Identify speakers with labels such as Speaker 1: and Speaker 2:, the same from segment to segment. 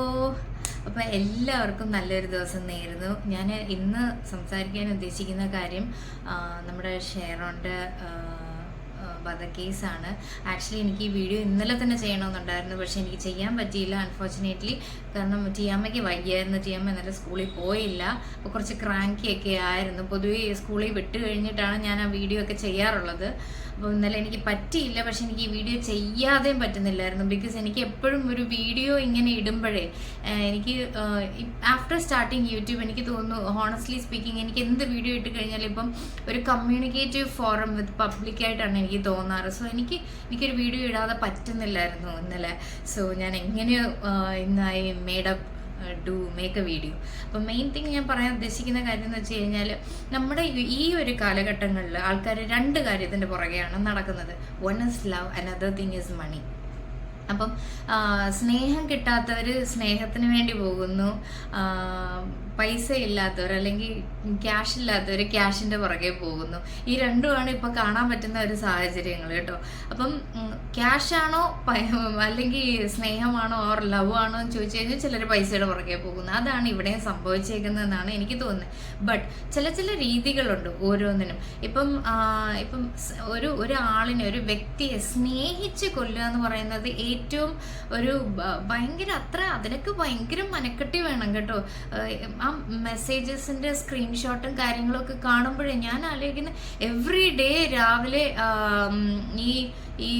Speaker 1: അപ്പോൾ എല്ലാവർക്കും നല്ലൊരു ദിവസം നേരുന്നു. ഞാൻ ഇന്ന് സംസാരിക്കാൻ ഉദ്ദേശിക്കുന്ന കാര്യം നമ്മുടെ ഷെയറോന്റെ വധക്കേസാണ്. ആക്ച്വലി എനിക്ക് ഈ വീഡിയോ ഇന്നലെ തന്നെ ചെയ്യണമെന്നുണ്ടായിരുന്നു പക്ഷെ എനിക്ക് ചെയ്യാൻ പറ്റിയില്ല അൺഫോർച്ചുനേറ്റ്ലി. കാരണം ടിയമ്മയ്ക്ക് വയ്യായിരുന്നു ടിയമ്മ ഇന്നലെ സ്കൂളിൽ പോയില്ല. അപ്പോൾ കുറച്ച് ക്രാങ്കി ഒക്കെ ആയിരുന്നു. പൊതുവേ സ്കൂളിൽ വിട്ട് കഴിഞ്ഞിട്ടാണ് ഞാൻ ആ വീഡിയോ ഒക്കെ ചെയ്യാറുള്ളത്. അപ്പോൾ ഇന്നലെ എനിക്ക് പറ്റിയില്ല പക്ഷെ എനിക്ക് ഈ വീഡിയോ ചെയ്യാതെയും പറ്റുന്നില്ലായിരുന്നു. ബിക്കോസ് എനിക്ക് എപ്പോഴും ഒരു വീഡിയോ ഇങ്ങനെ ഇടുമ്പോഴേ എനിക്ക് ആഫ്റ്റർ സ്റ്റാർട്ടിങ് യൂട്യൂബ് എനിക്ക് തോന്നുന്നു ഹോണസ്റ്റ്ലി സ്പീക്കിംഗ് എനിക്ക് എന്ത് വീഡിയോ ഇട്ട് കഴിഞ്ഞാലും ഇപ്പം ഒരു കമ്മ്യൂണിക്കേറ്റീവ് ഫോറം വിത്ത് പബ്ലിക്കായിട്ടാണ് എനിക്ക് തോന്നാറ്. സോ എനിക്ക് എനിക്കൊരു വീഡിയോ ഇടാതെ പറ്റുന്നില്ലായിരുന്നു ഇന്നലെ. സോ ഞാൻ എങ്ങനെയോ ഇന്നായി made up to make a video അപ്പം മെയിൻ തിങ് ഞാൻ പറയാൻ ഉദ്ദേശിക്കുന്ന കാര്യം എന്ന് വെച്ച് കഴിഞ്ഞാൽ നമ്മുടെ ഈ- ഒരു കാലഘട്ടങ്ങളിൽ ആൾക്കാർ രണ്ട് കാര്യത്തിന്റെ പുറകെയാണ് നടക്കുന്നത്. One is love another thing is money അപ്പം സ്നേഹം കിട്ടാത്തവർ സ്നേഹത്തിന് വേണ്ടി പോകുന്നു. പൈസ ഇല്ലാത്തവർ അല്ലെങ്കിൽ ക്യാഷ് ഇല്ലാത്തവർ ക്യാഷിന്റെ പുറകെ പോകുന്നു. ഈ രണ്ടുമാണ് ഇപ്പോൾ കാണാൻ പറ്റുന്ന ഒരു സാഹചര്യങ്ങൾ കേട്ടോ. അപ്പം ക്യാഷാണോ അല്ലെങ്കിൽ സ്നേഹമാണോ ഓർ ലവ് ആണോ എന്ന് ചോദിച്ചു കഴിഞ്ഞാൽ ചിലർ പൈസയുടെ പുറകെ പോകുന്നു. അതാണ് ഇവിടെ സംഭവിച്ചേക്കുന്നതെന്നാണ് എനിക്ക് തോന്നുന്നത്. ബട്ട് ചില ചില രീതികളുണ്ട് ഓരോന്നിനും. ഇപ്പം ഇപ്പം ഒരു ഒരാളിനെ ഒരു വ്യക്തിയെ സ്നേഹിച്ച് കൊല്ലുക എന്ന് പറയുന്നത് ഏറ്റവും ഒരു ഭയങ്കര അത്ര അതിനൊക്കെ ഭയങ്കര മനക്കെട്ടി വേണം കേട്ടോ. ആ മെസ്സേജസിന്റെ സ്ക്രീൻഷോട്ടും കാര്യങ്ങളും ഒക്കെ കാണുമ്പോഴേ ഞാൻ ആലോചിക്കുന്നത് എവറി ഡേ രാവിലെ ഈ ഈ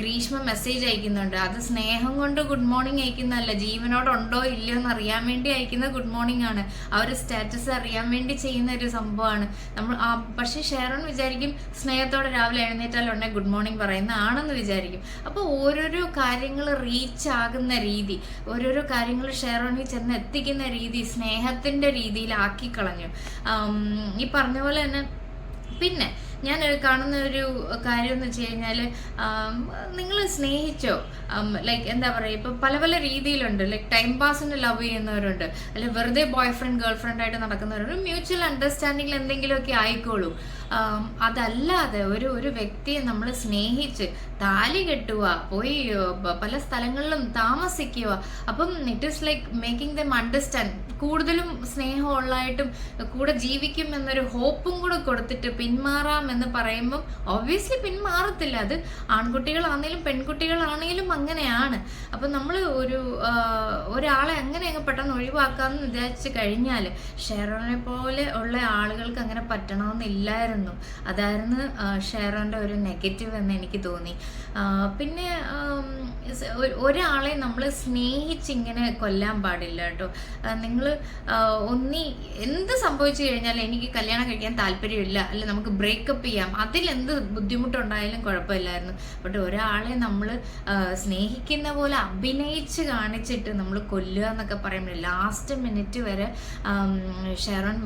Speaker 1: ഗ്രീഷ്മ മെസ്സേജ് അയക്കുന്നുണ്ട്. അത് സ്നേഹം കൊണ്ട് ഗുഡ് മോർണിംഗ് അയക്കുന്നതല്ല. ജീവനോടുണ്ടോ ഇല്ലയോ എന്ന് അറിയാൻ വേണ്ടി അയക്കുന്ന ഗുഡ് മോർണിംഗ് ആണ്. ആ ഒരു സ്റ്റാറ്റസ് അറിയാൻ വേണ്ടി ചെയ്യുന്ന ഒരു സംഭവമാണ്. നമ്മൾ പക്ഷേ ഷെയറോൺ വിചാരിക്കും സ്നേഹത്തോടെ രാവിലെ എഴുന്നേറ്റാൽ ഉടനെ ഗുഡ് മോർണിംഗ് പറയുന്ന ആണെന്ന് വിചാരിക്കും. അപ്പോൾ ഓരോരോ കാര്യങ്ങൾ റീച്ച് ആകുന്ന രീതി ഓരോരോ കാര്യങ്ങൾ ഷെയറോണിൽ ചെന്ന് എത്തിക്കുന്ന രീതി സ്നേഹത്തിന്റെ രീതിയിലാക്കി കളഞ്ഞു. ഈ പറഞ്ഞ പോലെ തന്നെ പിന്നെ ഞാൻ കാണുന്ന ഒരു കാര്യം എന്ന് വെച്ച് കഴിഞ്ഞാൽ നിങ്ങൾ സ്നേഹിച്ചോ ലൈക്ക് എന്താ പറയുക ഇപ്പം പല പല രീതിയിലുണ്ട്. ലൈക്ക് ടൈം പാസിന് ലവ് ചെയ്യുന്നവരുണ്ട്. അല്ലെങ്കിൽ വെറുതെ ബോയ് ഫ്രണ്ട് ഗേൾ ഫ്രണ്ട് ആയിട്ട് നടക്കുന്നവരുണ്ട് മ്യൂച്വൽ അണ്ടർസ്റ്റാൻഡിങ്ങിൽ എന്തെങ്കിലുമൊക്കെ ആയിക്കോളൂ. അതല്ലാതെ ഒരു ഒരു വ്യക്തിയെ നമ്മൾ സ്നേഹിച്ച് താലി കെട്ടുക പോയി പല സ്ഥലങ്ങളിലും താമസിക്കുക. അപ്പം it is like making them understand കൂടുതലും സ്നേഹമുള്ളതായിട്ടും കൂടെ ജീവിക്കും എന്നൊരു ഹോപ്പും കൂടെ കൊടുത്തിട്ട് പിന്മാറാം എന്ന് പറയുമ്പം ഒബ്വിയസ്ലി പിന്മാറത്തില്ല. അത് ആൺകുട്ടികളാണെങ്കിലും പെൺകുട്ടികളാണെങ്കിലും അങ്ങനെയാണ്. അപ്പം നമ്മൾ ഒരു ഒരാളെ അങ്ങനെ അങ്ങ് പെട്ടെന്ന് ഒഴിവാക്കാമെന്ന് വിചാരിച്ച് കഴിഞ്ഞാൽ ഷെറോനെ പോലെ ഉള്ള ആളുകൾക്ക് അങ്ങനെ പറ്റണമെന്നില്ലായിരുന്നു. അതായിരുന്നു ഷെയറോന്റെ ഒരു നെഗറ്റീവ് എന്ന് എനിക്ക് തോന്നി. പിന്നെ ഒരാളെ നമ്മൾ സ്നേഹിച്ചിങ്ങനെ കൊല്ലാൻ പാടില്ല കേട്ടോ. നിങ്ങൾ ഒന്നി എന്ത് സംഭവിച്ചു കഴിഞ്ഞാൽ എനിക്ക് കല്യാണം കഴിക്കാൻ താല്പര്യമില്ല. അല്ലെ നമുക്ക് ബ്രേക്കപ്പ് ചെയ്യാം. അതിലെന്ത് ബുദ്ധിമുട്ടുണ്ടായാലും കുഴപ്പമില്ലായിരുന്നു. ബട്ട് ഒരാളെ നമ്മൾ സ്നേഹിക്കുന്ന പോലെ അഭിനയിച്ച് കാണിച്ചിട്ട് നമ്മൾ കൊല്ലുക എന്നൊക്കെ പറയുമ്പോൾ ലാസ്റ്റ് മിനിറ്റ് വരെ ഷെറോൺ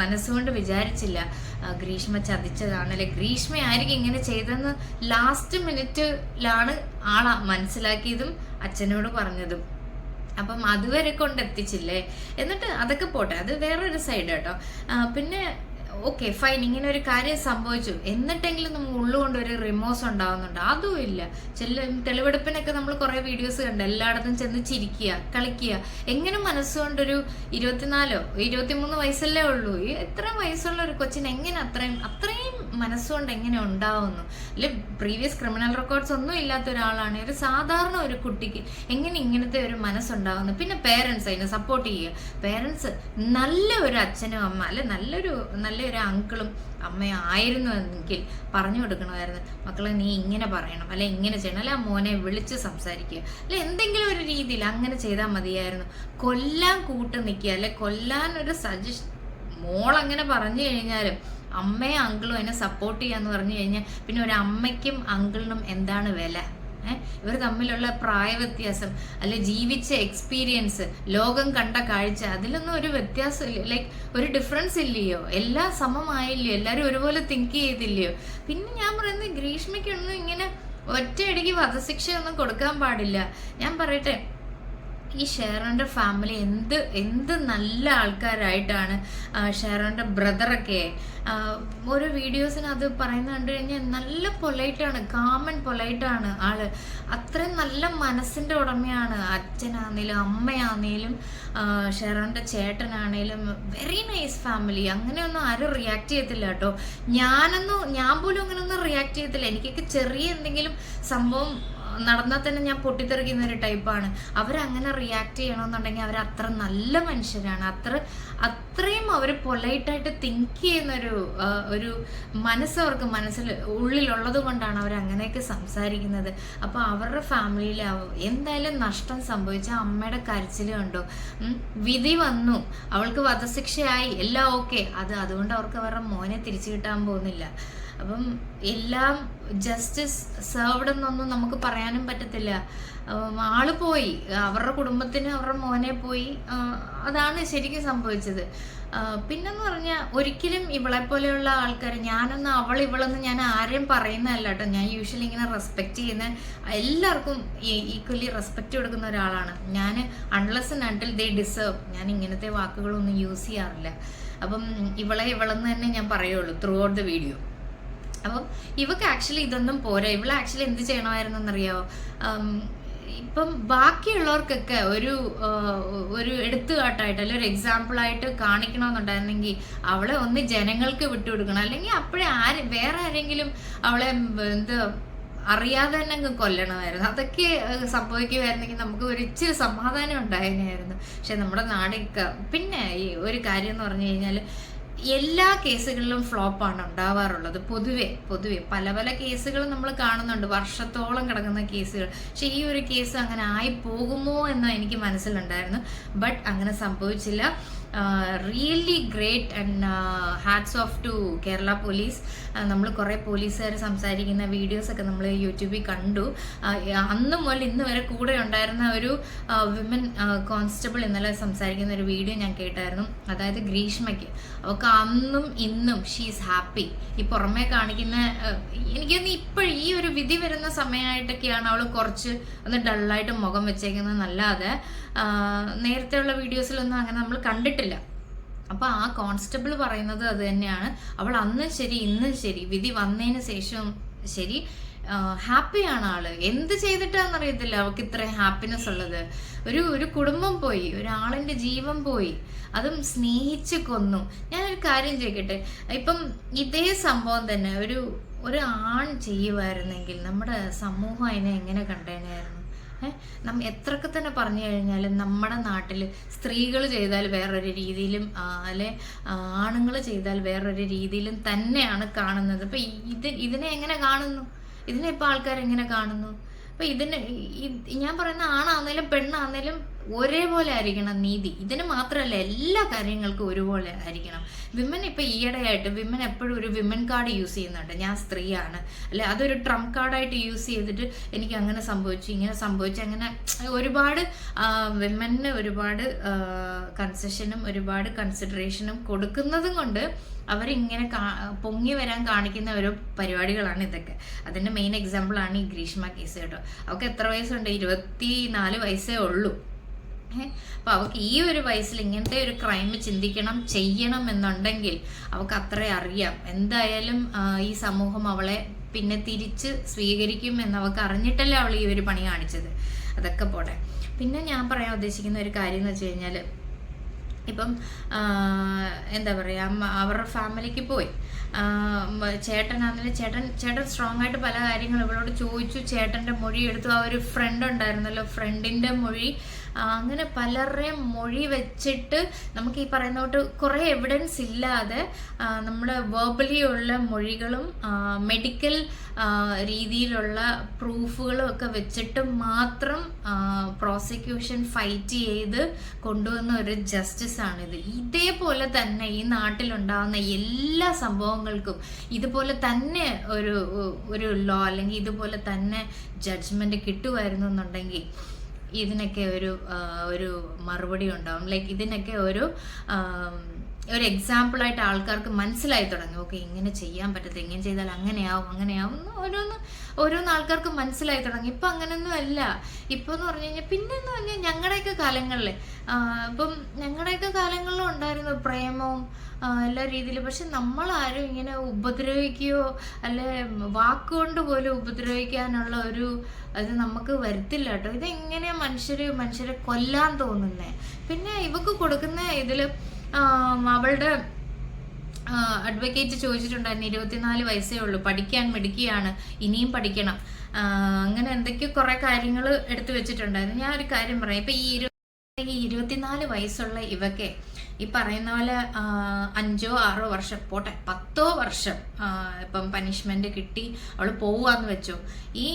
Speaker 1: മനസ്സുകൊണ്ട് വിചാരിച്ചില്ല ഗ്രീഷ്മ ചതിച്ചതാണ്. അല്ലെ ഗ്രീഷ്മ ആയിരിക്കും ഇങ്ങനെ ചെയ്തെന്ന് ലാസ്റ്റ് മിനിറ്റിലാണ് ആളാ മനസ്സിലാക്കിയതും അച്ഛനോട് പറഞ്ഞതും. അപ്പം അതുവരെ കൊണ്ട് എത്തിച്ചില്ലേ? എന്നിട്ട് അതൊക്കെ പോട്ടെ അത് വേറൊരു സൈഡ് കേട്ടോ. പിന്നെ ഓക്കെ ഫൈൻ ഇങ്ങനെ ഒരു കാര്യം സംഭവിച്ചു. എന്നിട്ടെങ്കിലും നമ്മൾ ഉള്ളുകൊണ്ട് ഒരു റിമോസ് ഉണ്ടാവുന്നുണ്ട്. അതും ഇല്ല. ചില തെളിവെടുപ്പിനൊക്കെ നമ്മൾ കുറേ വീഡിയോസ് കണ്ട്. എല്ലായിടത്തും ചെന്ന് ചിരിക്കുക കളിക്കുക. എങ്ങനെ മനസ്സുകൊണ്ടൊരു ഇരുപത്തിനാലോ ഇരുപത്തിമൂന്ന് വയസ്സല്ലേ ഉള്ളൂ? ഈ എത്ര വയസ്സുള്ള ഒരു കൊച്ചിന് എങ്ങനെ അത്രയും അത്രയും മനസ്സുകൊണ്ട് എങ്ങനെ ഉണ്ടാവുന്നു? അല്ലെ പ്രീവിയസ് ക്രിമിനൽ റെക്കോർഡ്സ് ഒന്നും ഇല്ലാത്ത ഒരാളാണ്. ഒരു സാധാരണ ഒരു കുട്ടിക്ക് എങ്ങനെ ഇങ്ങനത്തെ ഒരു മനസ്സുണ്ടാവുന്നു? പിന്നെ പേരൻസ് അതിനെ സപ്പോർട്ട് ചെയ്യുക. പേരൻസ് നല്ല ഒരു അച്ഛനും അമ്മ അല്ലെ? നല്ലൊരു നല്ലൊരു അങ്കിളും അമ്മയും ആയിരുന്നുവെങ്കിൽ പറഞ്ഞു കൊടുക്കണമായിരുന്നു. മക്കളെ നീ ഇങ്ങനെ പറയണം അല്ലെ ഇങ്ങനെ ചെയ്യണം അല്ലെ മോനെ വിളിച്ച് സംസാരിക്കുക അല്ലെ എന്തെങ്കിലും ഒരു രീതിയിൽ അങ്ങനെ ചെയ്താൽ മതിയായിരുന്നു. കൊല്ലാൻ കൂട്ട് നിൽക്കുക അല്ലെ കൊല്ലാൻ ഒരു സജഷൻ മോൾ അങ്ങനെ പറഞ്ഞു കഴിഞ്ഞാലും അമ്മയും അങ്കിളും എന്നെ സപ്പോർട്ട് ചെയ്യാന്ന് പറഞ്ഞു കഴിഞ്ഞാൽ പിന്നെ ഒരു അമ്മയ്ക്കും അങ്കിളിനും എന്താണ് വില? ഇവർ തമ്മിലുള്ള പ്രായ വ്യത്യാസം അല്ലെ ജീവിച്ച എക്സ്പീരിയൻസ് ലോകം കണ്ട കാഴ്ച അതിലൊന്നും ഒരു വ്യത്യാസം ഇല്ല. ലൈക്ക് ഒരു ഡിഫറൻസ് ഇല്ലയോ? എല്ലാം സമമായില്ലയോ? എല്ലാവരും ഒരുപോലെ തിങ്ക് ചെയ്തില്ലയോ? പിന്നെ ഞാൻ പറയുന്നത് ഗ്രീഷ്മയ്ക്കൊന്നും ഇങ്ങനെ ഒറ്റയടിക്ക് വധശിക്ഷ ഒന്നും കൊടുക്കാൻ പാടില്ല. ഞാൻ പറയട്ടെ ഈ ഷെയറിന്റെ ഫാമിലി എന്ത് എന്ത് നല്ല ആൾക്കാരായിട്ടാണ് ഷെയറിന്റെ ബ്രദറൊക്കെ ഓരോ വീഡിയോസിന് അത് പറയുന്ന കണ്ടു കഴിഞ്ഞാൽ നല്ല പൊലൈറ്റാണ് കാമൻ പൊലൈറ്റാണ് ആൾ. അത്രയും നല്ല മനസ്സിന്റെ ഉടമയാണ് അച്ഛനാണെങ്കിലും അമ്മയാണെങ്കിലും ആ, ചേട്ടനാണെങ്കിലും വെരി നൈസ് ഫാമിലി അങ്ങനെയൊന്നും ആരും റിയാക്ട് ചെയ്യത്തില്ല കേട്ടോ. ഞാനൊന്നും ഞാൻ പോലും അങ്ങനെയൊന്നും റിയാക്ട് ചെയ്യത്തില്ല. എനിക്കൊക്കെ ചെറിയ എന്തെങ്കിലും സംഭവം നടന്നാൽ തന്നെ ഞാൻ പൊട്ടിത്തെറിക്കുന്ന ഒരു ടൈപ്പാണ് അവരങ്ങനെ റിയാക്ട് ചെയ്യണമെന്നുണ്ടെങ്കിൽ അവർ അത്ര നല്ല മനുഷ്യരാണ്. അത്ര അത്രയും അവർ പൊലൈറ്റായിട്ട് തിങ്ക് ചെയ്യുന്നൊരു ഒരു മനസ്സ് അവർക്ക് മനസ്സിൽ ഉള്ളിലുള്ളത് കൊണ്ടാണ് അവർ അങ്ങനെയൊക്കെ സംസാരിക്കുന്നത്. അപ്പോൾ അവരുടെ ഫാമിലിയിൽ എന്തായാലും നഷ്ടം സംഭവിച്ച അമ്മയുടെ കരച്ചിൽ കണ്ടോ. വിധി വന്നു. അവൾക്ക് വധശിക്ഷയായി. എല്ലാം ഓക്കെ അത് അതുകൊണ്ട് അവർക്ക് അവരുടെ മോനെ തിരിച്ചു കിട്ടാൻ പോകുന്നില്ല. അപ്പം എല്ലാം ജസ്റ്റിസ് സെർവ്ഡ് എന്നൊന്നും നമുക്ക് പറയാനും പറ്റത്തില്ല. ആൾ പോയി. അവരുടെ കുടുംബത്തിന് അവരുടെ മോനെ പോയി. അതാണ് ശരിക്കും സംഭവിച്ചത്. പിന്നെന്ന് പറഞ്ഞാൽ ഒരിക്കലും ഇവളെ പോലെയുള്ള ആൾക്കാർ ഞാനൊന്ന് അവൾ ഇവളെന്ന് ഞാൻ ആരെയും പറയുന്നതല്ല കേട്ടോ. ഞാൻ യൂഷ്വലി ഇങ്ങനെ റെസ്പെക്ട് ചെയ്യുന്ന എല്ലാവർക്കും ഈക്വലി റെസ്പെക്റ്റ് കൊടുക്കുന്ന ഒരാളാണ്. ഞാൻ unless and until they deserve ഞാൻ ഇങ്ങനത്തെ വാക്കുകളൊന്നും യൂസ് ചെയ്യാറില്ല. അപ്പം ഇവളെ ഇവളെന്ന് തന്നെ ഞാൻ പറയുള്ളൂ ത്രൂ ഔട്ട് ദ വീഡിയോ അപ്പം ഇവക്ക് ആക്ച്വലി ഇതൊന്നും പോരാ. ഇവൾ ആക്ച്വലി എന്ത് ചെയ്യണമായിരുന്നെന്നറിയാവോ ഇപ്പം ബാക്കിയുള്ളവർക്കൊക്കെ ഒരു ഒരു എടുത്തുകാട്ടായിട്ട് അല്ലെങ്കിൽ ഒരു എക്സാമ്പിൾ ആയിട്ട് കാണിക്കണമെന്നുണ്ടായിരുന്നെങ്കിൽ അവളെ ഒന്ന് ജനങ്ങൾക്ക് വിട്ടുകൊടുക്കണം അല്ലെങ്കിൽ അപ്പോഴേ ആര് വേറെ ആരെങ്കിലും അവളെ എന്ത് അറിയാതെ തന്നെ അങ്ങ് കൊല്ലണമായിരുന്നു. അതൊക്കെ സംഭവിക്കുമായിരുന്നെങ്കിൽ നമുക്ക് ഒരു ഇച്ചിരി സമാധാനം ഉണ്ടായിരുന്നു പക്ഷെ നമ്മുടെ നാടൊക്കെ പിന്നെ ഈ ഒരു കാര്യം എന്ന് പറഞ്ഞു കഴിഞ്ഞാൽ എല്ലാ കേസുകളിലും ഫ്ലോപ്പാണ് ഉണ്ടാവാറുള്ളത്. പൊതുവെ പൊതുവെ പല പല കേസുകൾ നമ്മൾ കാണുന്നുണ്ട്. വർഷത്തോളം കിടക്കുന്ന കേസുകൾ. പക്ഷെ ഈ ഒരു കേസ് അങ്ങനെ ആയി പോകുമോ എന്ന് എനിക്ക് മനസ്സിലുണ്ടായിരുന്നു. ബട്ട് അങ്ങനെ സംഭവിച്ചില്ല. Really great and hats off to Kerala police നമ്മൾ കുറേ പോലീസുകാർ സംസാരിക്കുന്ന വീഡിയോസൊക്കെ നമ്മൾ യൂട്യൂബിൽ കണ്ടു. അന്ന് മുതൽ ഇന്ന് വരെ കൂടെ ഉണ്ടായിരുന്ന ഒരു വിമൻ കോൺസ്റ്റബിൾ ഇന്നലെ സംസാരിക്കുന്ന ഒരു വീഡിയോ ഞാൻ കേട്ടായിരുന്നു. അതായത് ഗ്രീഷ്മയ്ക്ക്. അവൾക്ക് അന്നും ഇന്നും ഷീസ് ഹാപ്പി ഈ പുറമേ കാണിക്കുന്ന എനിക്ക് എനിക്കൊന്ന് ഇപ്പോഴും ഈ ഒരു വിധി വരുന്ന സമയമായിട്ടൊക്കെയാണ് അവൾ കുറച്ച് ഒന്ന് ഡള്ളായിട്ട് മുഖം വെച്ചേക്കുന്നത് നല്ലാതെ. നേരത്തെയുള്ള വീഡിയോസിലൊന്നും അങ്ങനെ നമ്മൾ കണ്ടിട്ടില്ല. അപ്പൊ ആ കോൺസ്റ്റബിൾ പറയുന്നത് അത് തന്നെയാണ്. അവൾ അന്ന് ശരി ഇന്ന് ശരി വിധി വന്നതിന് ശേഷം ശരി ഹാപ്പിയാണ് ആൾ. എന്ത് ചെയ്തിട്ടാണെന്നറിയത്തില്ല അവൾക്ക് ഇത്ര ഹാപ്പിനെസ് ഉള്ളത്. ഒരു ഒരു കുടുംബം പോയി ഒരാളിന്റെ ജീവൻ പോയി അതും സ്നേഹിച്ച് കൊന്നു. ഞാനൊരു കാര്യം ചോദിക്കട്ടെ? ഇപ്പം ഇതേ സംഭവം തന്നെ ഒരു ഒരു ആൺ ചെയ്യുമായിരുന്നെങ്കിൽ നമ്മുടെ സമൂഹം അതിനെ എങ്ങനെ കണ്ടേനായിരുന്നു? നമ്മ എത്രയൊക്കെ തന്നെ പറഞ്ഞു കഴിഞ്ഞാലും നമ്മുടെ നാട്ടിൽ സ്ത്രീകൾ ചെയ്താൽ വേറൊരു രീതിയിലും അല്ലെ ആണുങ്ങൾ ചെയ്താൽ വേറൊരു രീതിയിലും തന്നെയാണ് കാണുന്നത്. അപ്പൊ ഇത് ഇതിനെ എങ്ങനെ കാണുന്നു? ഇതിനെ ഇപ്പൊ ആൾക്കാർ എങ്ങനെ കാണുന്നു? അപ്പൊ ഇതിന് ഞാൻ പറയുന്ന ആണാന്നേലും പെണ്ണാന്നേലും ഒരേപോലെ ആയിരിക്കണം നീതി. ഇതിന് മാത്രമല്ല എല്ലാ കാര്യങ്ങൾക്കും ഒരുപോലെ ആയിരിക്കണം. വിമൻ ഇപ്പൊ ഈയിടെയായിട്ട് വിമൻ എപ്പോഴും ഒരു വിമൻ കാർഡ് യൂസ് ചെയ്യുന്നുണ്ട്. ഞാൻ സ്ത്രീയാണ്. അല്ലെ അതൊരു ട്രംപ് കാർഡായിട്ട് യൂസ് ചെയ്തിട്ട് എനിക്ക് അങ്ങനെ സംഭവിച്ചു ഇങ്ങനെ സംഭവിച്ചു അങ്ങനെ ഒരുപാട് വിമന് ഒരുപാട് കൺസെഷനും ഒരുപാട് കൺസിഡറേഷനും കൊടുക്കുന്നതും കൊണ്ട് അവരിങ്ങനെ കാ- പൊങ്ങി വരാൻ കാണിക്കുന്ന ഓരോ പരിപാടികളാണ് ഇതൊക്കെ. അതിന്റെ മെയിൻ എക്സാമ്പിൾ ആണ് ഈ ഗ്രീഷ്മ കേസ് കേട്ടോ. അവൾക്ക് എത്ര വയസ്സുണ്ട്? ഇരുപത്തി നാല് വയസ്സേ ഉള്ളൂ. ഏഹ് അപ്പൊ അവൾക്ക് ഈ ഒരു വയസ്സിൽ ഇങ്ങനത്തെ ഒരു ക്രൈം ചിന്തിക്കണം ചെയ്യണം എന്നുണ്ടെങ്കിൽ അവൾക്ക് അത്രേ അറിയാം. എന്തായാലും ഈ സമൂഹം അവളെ പിന്നെ തിരിച്ച് സ്വീകരിക്കും എന്ന് അവൾക്ക് അറിഞ്ഞിട്ടല്ലേ അവൾ ഈ ഒരു പണി കാണിച്ചത്. അതൊക്കെ പോട്ടെ. പിന്നെ ഞാൻ പറയാൻ ഉദ്ദേശിക്കുന്ന ഒരു കാര്യം എന്ന് വെച്ച് കഴിഞ്ഞാൽ ഇപ്പം എന്താ പറയാ അവരുടെ ഫാമിലിക്ക് പോയി. ചേട്ടനാണെങ്കിലും ചേട്ടൻ ചേട്ടൻ സ്ട്രോങ് ആയിട്ട് പല കാര്യങ്ങളും ഇവളോട് ചോദിച്ചു. ചേട്ടന്റെ മൊഴി എടുത്തു. ആ ഒരു ഫ്രണ്ട് ഉണ്ടായിരുന്നല്ലോ. ഫ്രണ്ടിന്റെ മൊഴി അങ്ങനെ പലരുടെയും മൊഴി വെച്ചിട്ട് നമുക്ക് ഈ പറയുന്ന തൊട്ട് കുറേ എവിഡൻസ് ഇല്ലാതെ നമ്മൾ വേർബലി ഉള്ള മൊഴികളും മെഡിക്കൽ രീതിയിലുള്ള പ്രൂഫുകളും ഒക്കെ വെച്ചിട്ട് മാത്രം പ്രോസിക്യൂഷൻ ഫൈറ്റ് ചെയ്ത് കൊണ്ടുവന്ന ഒരു ജസ്റ്റിസ് ആണിത്. ഇതേപോലെ തന്നെ ഈ നാട്ടിലുണ്ടാകുന്ന എല്ലാ സംഭവങ്ങൾക്കും ഇതുപോലെ തന്നെ ഒരു ഒരു ലോ അല്ലെങ്കിൽ ഇതുപോലെ തന്നെ ജഡ്ജ്മെന്റ് കിട്ടുമായിരുന്നു എന്നുണ്ടെങ്കിൽ ഇതിനൊക്കെ ഒരു ഒരു മറുപടി ഉണ്ടാവും. ലൈക്ക് ഇതിനൊക്കെ ഒരു ഒരു എക്സാമ്പിളായിട്ട് ആൾക്കാർക്ക് മനസ്സിലായി തുടങ്ങി. ഓക്കെ ഇങ്ങനെ ചെയ്യാൻ പറ്റത്തില്ല ഇങ്ങനെ ചെയ്താൽ അങ്ങനെയാവും അങ്ങനെയാവും ഓരോന്ന് ഓരോന്ന് ആൾക്കാർക്ക് മനസ്സിലായി തുടങ്ങി. ഇപ്പം അങ്ങനെയൊന്നും അല്ല. ഇപ്പോൾ എന്ന് പറഞ്ഞു കഴിഞ്ഞാൽ പിന്നെ എന്ന് പറഞ്ഞാൽ ഞങ്ങളുടെയൊക്കെ കാലങ്ങളിൽ ഇപ്പം ഞങ്ങളുടെയൊക്കെ കാലങ്ങളിലും ഉണ്ടായിരുന്നു പ്രേമവും എല്ലാ രീതിയിലും. പക്ഷെ ആരും ഇങ്ങനെ ഉപദ്രവിക്കുകയോ അല്ലെ വാക്കുകൊണ്ട് പോലും ഉപദ്രവിക്കാനുള്ള ഒരു അത് നമുക്ക് വരുത്തില്ല കേട്ടോ. ഇതെങ്ങനെയാ മനുഷ്യര് മനുഷ്യരെ കൊല്ലാൻ തോന്നുന്നേ? പിന്നെ ഇവക്ക് കൊടുക്കുന്ന ഇതിൽ അവളുടെ അഡ്വക്കേറ്റ് ചോദിച്ചിട്ടുണ്ടായിരുന്നു ഇരുപത്തിനാല് വയസ്സേ ഉള്ളൂ പഠിക്കാൻ മിടുക്കിയാണ് ഇനിയും പഠിക്കണം. അങ്ങനെ എന്തൊക്കെയോ കുറെ കാര്യങ്ങൾ എടുത്തു വെച്ചിട്ടുണ്ടായിരുന്നു. ഞാൻ ഒരു കാര്യം പറയാം ഇപ്പൊ ഈ ഇരു ഈ ഇരുപത്തിനാല് വയസ്സുള്ള ഇവക്കെ ഈ പറയുന്ന പോലെ അഞ്ചോ ആറോ വർഷം പോട്ടെ പത്തോ വർഷം ഇപ്പം പനിഷ്മെന്റ് കിട്ടി അവൾ പോവാന്ന് വെച്ചോ. ഈ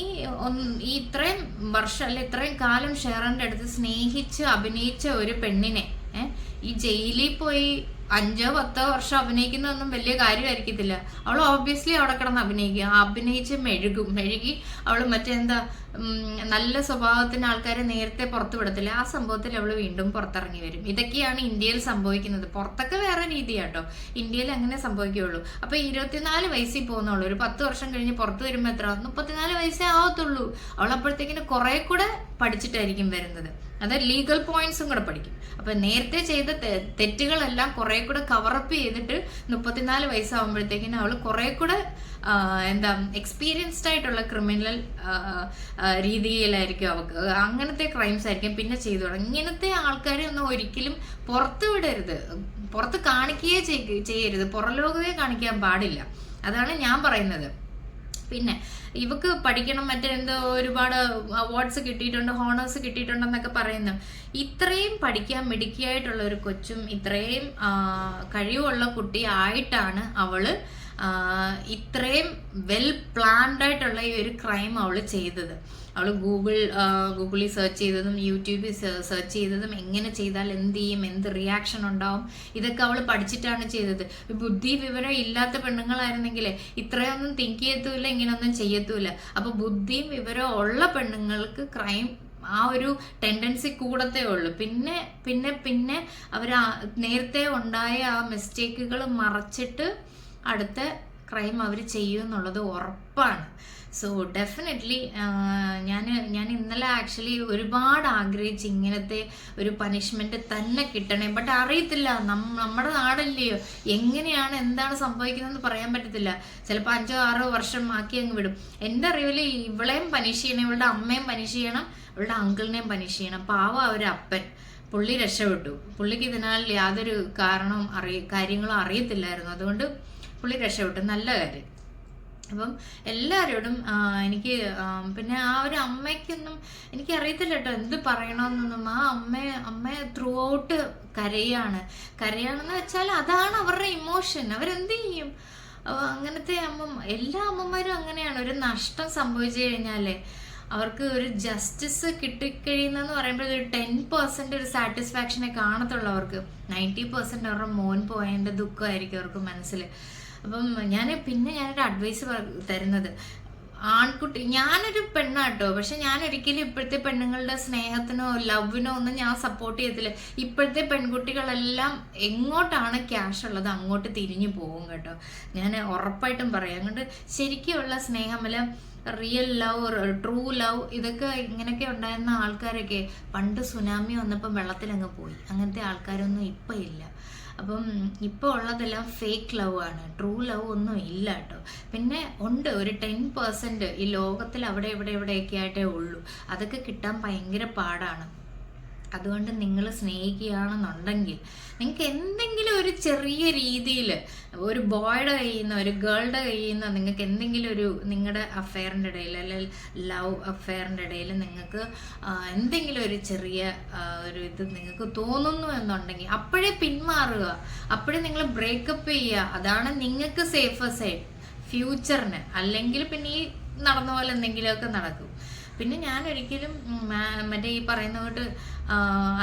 Speaker 1: ഈ ഇത്രയും വർഷം അല്ലെ ഇത്രയും കാലം ഷെയറിന്റെ അടുത്ത് സ്നേഹിച്ച് അഭിനയിച്ച ഒരു പെണ്ണിനെ ഈ ജയിലിൽ പോയി അഞ്ചോ പത്തോ വർഷം അഭിനയിക്കുന്നതൊന്നും വലിയ കാര്യമായിരിക്കത്തില്ല. അവൾ ഓബിയസ്ലി അവിടെ കിടന്ന് അഭിനയിക്കുക അഭിനയിച്ച് മെഴുകും. മെഴുകി അവൾ മറ്റെന്താ നല്ല സ്വഭാവത്തിന് ആൾക്കാരെ നേരത്തെ പുറത്തു വിടത്തില്ല. ആ സംഭവത്തിൽ അവൾ വീണ്ടും പുറത്തിറങ്ങി വരും. ഇതൊക്കെയാണ് ഇന്ത്യയിൽ സംഭവിക്കുന്നത്. പുറത്തൊക്കെ വേറെ രീതിയാട്ടോ. ഇന്ത്യയിൽ അങ്ങനെ സംഭവിക്കുകയുള്ളൂ. അപ്പൊ ഇരുപത്തിനാല് വയസ്സിൽ പോകുന്നുള്ളൂ ഒരു പത്ത് വർഷം കഴിഞ്ഞ് പുറത്തു വരുമ്പോൾ എത്ര? മുപ്പത്തിനാല് വയസ്സേ ആവത്തുള്ളൂ. അവൾ അപ്പോഴത്തേക്കിന് കുറെ കൂടെ പഠിച്ചിട്ടായിരിക്കും വരുന്നത്. അത് ലീഗൽ പോയിന്റ്സും കൂടെ പഠിക്കും. അപ്പൊ നേരത്തെ ചെയ്ത തെറ്റുകളെല്ലാം കുറെ കൂടെ കവറപ്പ് ചെയ്തിട്ട് മുപ്പത്തിനാല് വയസ്സാകുമ്പോഴത്തേക്കിനും അവൾ കുറെ കൂടെ എന്താ എക്സ്പീരിയൻസ്ഡ് ആയിട്ടുള്ള ക്രിമിനൽ രീതിയിലായിരിക്കും അവൾക്ക് അങ്ങനത്തെ ക്രൈംസ് ആയിരിക്കും പിന്നെ ചെയ്തു തുടങ്ങും ഇങ്ങനത്തെ ആൾക്കാരെ ഒന്നും ഒരിക്കലും പുറത്ത് വിടരുത്. പുറത്ത് കാണിക്കുകയേ ചെയ്യ- ചെയ്യരുത്. പുറലോകവേ കാണിക്കാൻ പാടില്ല. അതാണ് ഞാൻ പറയുന്നത്. പിന്നെ ഇവക്ക് പഠിക്കണം മറ്റേ എന്തോ ഒരുപാട് അവാർഡ്സ് കിട്ടിയിട്ടുണ്ട് ഹോണേഴ്സ് കിട്ടിയിട്ടുണ്ടെന്നൊക്കെ പറയുന്നു. ഇത്രയും പഠിക്കാൻ മിടുക്കിയായിട്ടുള്ള ഒരു കൊച്ചും ഇത്രയും കഴിവുള്ള കുട്ടി ആയിട്ടാണ് അവൾ ഇത്രയും വെൽ പ്ലാൻഡ് ആയിട്ടുള്ള ഈ ഒരു ക്രൈം അവൾ ചെയ്തത്. അവൾ ഗൂഗിൾ ഗൂഗിളിൽ സെർച്ച് ചെയ്തതും യൂട്യൂബിൽ സെർച്ച് ചെയ്തതും എങ്ങനെ ചെയ്താൽ എന്ത് ചെയ്യും എന്ത് റിയാക്ഷൻ ഉണ്ടാവും ഇതൊക്കെ അവൾ പഠിച്ചിട്ടാണ് ചെയ്തത്. ബുദ്ധി വിവരം ഇല്ലാത്ത പെണ്ണുങ്ങളായിരുന്നെങ്കിൽ ഇത്രയൊന്നും തിങ്ക് ചെയ്യത്തൂല്ല ഇങ്ങനെയൊന്നും ചെയ്യത്തൂല്ല. അപ്പൊ ബുദ്ധിയും വിവരവും ഉള്ള പെണ്ണുങ്ങൾക്ക് ക്രൈം ആ ഒരു ടെൻഡൻസി കൂടത്തേ ഉള്ളൂ. പിന്നെ പിന്നെ പിന്നെ അവർ നേരത്തെ ഉണ്ടായ ആ മിസ്റ്റേക്കുകൾ മറച്ചിട്ട് അടുത്ത ക്രൈം അവർ ചെയ്യും എന്നുള്ളത് ഉറപ്പാണ്. സോ ഡെഫിനറ്റ്ലി ഞാൻ ഞാൻ ഇന്നലെ ആക്ച്വലി ഒരുപാട് ആഗ്രഹിച്ച് ഇങ്ങനത്തെ ഒരു പനിഷ്മെന്റ് തന്നെ കിട്ടണേ. ബട്ട് അറിയത്തില്ല നമ്മുടെ നാടല്ലയോ? എങ്ങനെയാണ് എന്താണ് സംഭവിക്കുന്നതെന്ന് പറയാൻ പറ്റത്തില്ല. ചിലപ്പോൾ അഞ്ചോ ആറോ വർഷം ആക്കി അങ്ങ് വിടും. എന്റെ അറിവിൽ ഇവളെയും പനിഷ് ചെയ്യണം ഇവളുടെ അമ്മയും പനിഷ് ചെയ്യണം ഇവളുടെ അങ്കിളിനെയും പനിഷ് ചെയ്യണം. പാവം അവരപ്പൻ പുള്ളി രക്ഷപ്പെട്ടു. പുള്ളിക്ക് ഇതിനാൽ യാതൊരു കാരണവും അറിയ കാര്യങ്ങളും അറിയത്തില്ലായിരുന്നു. അതുകൊണ്ട് പുള്ളി രക്ഷപ്പെട്ടു. നല്ല കാര്യം. അപ്പം എല്ലാവരോടും എനിക്ക് പിന്നെ ആ ഒരു അമ്മയ്ക്കൊന്നും എനിക്ക് അറിയത്തില്ല കേട്ടോ എന്ത് പറയണമെന്നൊന്നും. ആ അമ്മ അമ്മ ത്രൂ ഔട്ട് കരയാണ്. കരയാണെന്ന് വെച്ചാൽ അതാണ് അവരുടെ ഇമോഷൻ അവരെന്ത് ചെയ്യും? അങ്ങനത്തെ അമ്മ എല്ലാ അമ്മമാരും അങ്ങനെയാണ്. ഒരു നഷ്ടം സംഭവിച്ചു കഴിഞ്ഞാലേ അവർക്ക് ഒരു ജസ്റ്റിസ് കിട്ടിക്കഴിയുന്നെന്ന് പറയുമ്പോൾ ഒരു ടെൻ പെർസെന്റ് ഒരു സാറ്റിസ്ഫാക്ഷനെ കാണത്തുള്ളൂ അവർക്ക്. നയന്റി പെർസെന്റ് അവരുടെ മോൻ പോയതിന്റെ ദുഃഖമായിരിക്കും അവർക്ക് മനസ്സിൽ. അപ്പം ഞാൻ പിന്നെ ഞാനൊരു അഡ്വൈസ് തരുന്നത്. ആൺകുട്ടി ഞാനൊരു പെണ്ണാട്ടോ. പക്ഷെ ഞാൻ ഒരിക്കലും ഇപ്പോഴത്തെ പെണ്ണുങ്ങളുടെ സ്നേഹത്തിനോ ലവിനോ ഒന്നും ഞാൻ സപ്പോർട്ട് ചെയ്യത്തില്ല. ഇപ്പോഴത്തെ പെൺകുട്ടികളെല്ലാം എങ്ങോട്ടാണ് ക്യാഷ് ഉള്ളത് അങ്ങോട്ട് തിരിഞ്ഞു പോകും കേട്ടോ. ഞാൻ ഉറപ്പായിട്ടും പറയാം. അതുകൊണ്ട് ശരിക്കുമുള്ള സ്നേഹമല്ല റിയൽ ലവ് ട്രൂ ലവ് ഇതൊക്കെ ഇങ്ങനെയൊക്കെ ഉണ്ടായിരുന്ന ആൾക്കാരൊക്കെ പണ്ട് സുനാമി വന്നപ്പോൾ വെള്ളത്തിലങ്ങ് പോയി. അങ്ങനത്തെ ആൾക്കാരൊന്നും ഇപ്പം ഇല്ല. അപ്പം ഇപ്പോൾ ഉള്ളതെല്ലാം ഫേക്ക് ലവ് ആണ്. ട്രൂ ലവ് ഒന്നും ഇല്ല കേട്ടോ പിന്നെ ഉണ്ട് ഒരു ടെൻ പെർസെന്റ് ഈ ലോകത്തിൽ അവിടെ ഇവിടെ ഇവിടെയൊക്കെ ആയിട്ടേ ഉള്ളൂ. അതൊക്കെ കിട്ടാൻ ഭയങ്കര പാടാണ്. അതുകൊണ്ട് നിങ്ങൾ സ്നേഹിക്കുകയാണെന്നുണ്ടെങ്കിൽ നിങ്ങൾക്ക് എന്തെങ്കിലും ഒരു ചെറിയ രീതിയിൽ ഒരു ബോയുടെ കയ്യിൽ നിന്ന് ഒരു ഗേളുടെ കയ്യിൽ നിന്ന് നിങ്ങൾക്ക് എന്തെങ്കിലും ഒരു നിങ്ങളുടെ അഫെയറിന്റെ ഇടയിൽ അല്ലെങ്കിൽ ലവ് അഫെയറിന്റെ ഇടയിൽ നിങ്ങൾക്ക് എന്തെങ്കിലും ഒരു ചെറിയ ഒരു ഇത് നിങ്ങൾക്ക് തോന്നുന്നു എന്നുണ്ടെങ്കിൽ അപ്പോഴേ പിന്മാറുക. അപ്പോഴേ നിങ്ങൾ ബ്രേക്കപ്പ് ചെയ്യുക. അതാണ് നിങ്ങൾക്ക് സേഫ് സൈഡ് ഫ്യൂച്ചറിന് അല്ലെങ്കിൽ പിന്നെ ഈ നടന്ന പോലെ എന്തെങ്കിലുമൊക്കെ നടക്കും. പിന്നെ ഞാൻ ഒരിക്കലും മറ്റേ ഈ പറയുന്ന കൊണ്ട്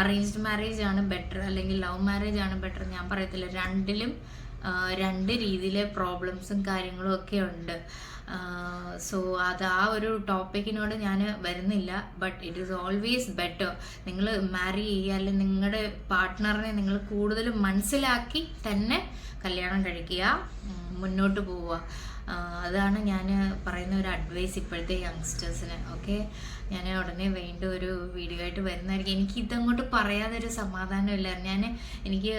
Speaker 1: അറേഞ്ച്ഡ് മാരേജ് ആണ് ബെറ്റർ അല്ലെങ്കിൽ ലവ് മാരേജ് ആണ് ബെറ്റർ ഞാൻ പറയത്തില്ല. രണ്ടിലും രണ്ട് രീതിയിലെ പ്രോബ്ലംസും കാര്യങ്ങളും ഒക്കെ ഉണ്ട്. സോ അത് ആ ഒരു ടോപ്പിക്കിനോട് ഞാൻ വരുന്നില്ല. But it is always better നിങ്ങൾ മാരി ചെയ്യുക അല്ലെങ്കിൽ നിങ്ങളുടെ പാർട്ട്ണറിനെ നിങ്ങൾ കൂടുതൽ മനസ്സിലാക്കി തന്നെ കല്യാണം കഴിക്കുക മുന്നോട്ട് പോവുക. അതാണ് ഞാൻ പറയുന്ന ഒരു അഡ്വൈസ് ഇപ്പോഴത്തെ യങ്സ്റ്റേഴ്സിന് ഓക്കെ ഞാൻ ഉടനെ വേണ്ട ഒരു വീഡിയോ ആയിട്ട് വരുന്നതായിരിക്കും. എനിക്ക് ഇതങ്ങോട്ട് പറയാതെ ഒരു സമാധാനമില്ല ഞാൻ എനിക്ക്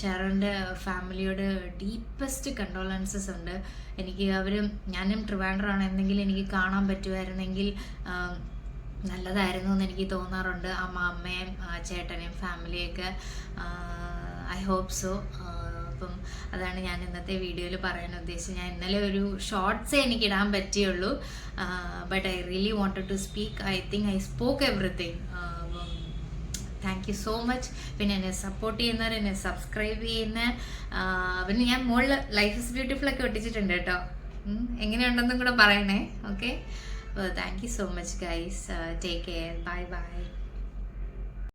Speaker 1: ഷെറോന്റെ ഫാമിലിയോട് ഡീപ്പസ്റ്റ് കണ്ടോളൻസസ് ഉണ്ട്. എനിക്ക് അവർ ഞാനും ട്രിവാൻഡ്രാണ് എന്തെങ്കിലും എനിക്ക് കാണാൻ പറ്റുമായിരുന്നെങ്കിൽ നല്ലതായിരുന്നു എന്ന് എനിക്ക് തോന്നാറുണ്ട്. അമ്മ അമ്മയും ചേട്ടനെയും ഫാമിലിയൊക്കെ ഐ ഹോപ്പ് സോ അപ്പം അതാണ് ഞാൻ ഇന്നത്തെ വീഡിയോയിൽ പറയാൻ ഉദ്ദേശിച്ചത്. ഞാൻ ഇന്നലെ ഒരു ഷോർട്സേ എനിക്ക് ഇടാൻ പറ്റിയുള്ളൂ. But I really wanted to speak I think I spoke everything thank you so much പിന്നെ എന്നെ സപ്പോർട്ട് ചെയ്യുന്നവർ എന്നെ സബ്സ്ക്രൈബ് ചെയ്യുന്ന പിന്നെ ഞാൻ മുകളിൽ ലൈഫ് ഇസ് ബ്യൂട്ടിഫുൾ ഒക്കെ ഒട്ടിച്ചിട്ടുണ്ട് കേട്ടോ. എങ്ങനെയുണ്ടെന്നും കൂടെ പറയണേ. Okay thank you so much guys take care bye bye